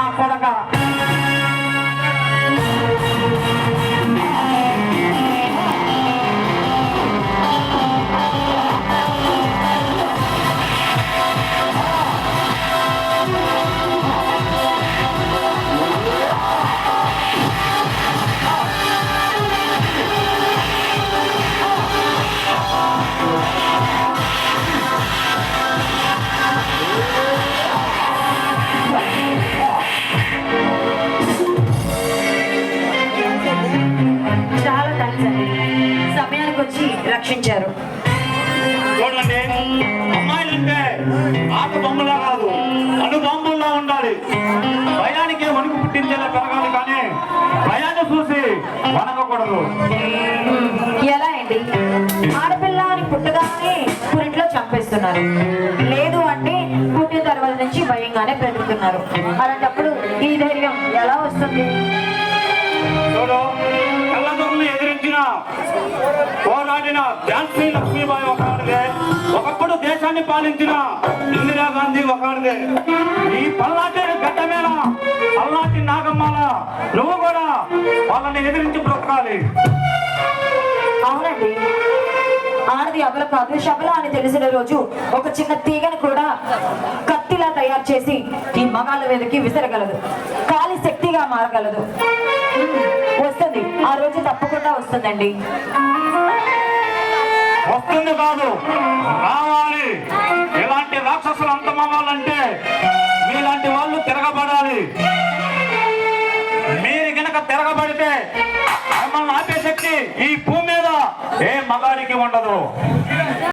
నా కొడక వచ్చి రక్షించారు. చూడండి. అమ్మాయిలంటే ఆట బొమ్మలా కాదు ఉండాలి. భయానికి వణుకు పుట్టించేలా పెరగాలి కానీ భయాన్ని చూసి వణకకూడదు. ఎలా అండి? ఆడపిల్ల అని పుట్టగానే పురిట్లో చంపేస్తున్నారు. లేదు అంటే పుట్టిన తర్వాత నుంచి భయంగానే బ్రతుకుతున్నారు. అలాంటప్పుడు ఈ ధైర్యం ఎలా వస్తుంది? చూడు కళ్ళదొరలు ఝాన్సీ లక్ష్మీబాయి ఒకడే ఒకప్పుడు దేశాన్ని పాలించిన ఇందిరాగాంధీ ఒకడే ఈ పల్లాటి గడ్డ మీద నాగమ్మాల నువ్వు కూడా వాళ్ళని ఎదిరించి బ్రొక్కాలి అవునండి. ఆడది అబల కాదు శబల అని తెలిసిన రోజు ఒక చిన్న తీగను కూడా కత్తిలా తయారు చేసి ఈ మగాళ్ళ మీదకి విసరగలదు. కాలి శక్తిగా మారగలదు. వస్తుంది. ఆ రోజు తప్పకుండా వస్తుందండి. వస్తుంది కాదు రావాలి. ఇలాంటి రాక్షసులు అంతమవ్వాలంటే మీలాంటి వాళ్ళు తిరగబడాలి. మీరు గనక తిరగబడితే మిమ్మల్ని ఆపే శక్తి ఈ భూమి మీద ఏ మగాడికి ఉండదు.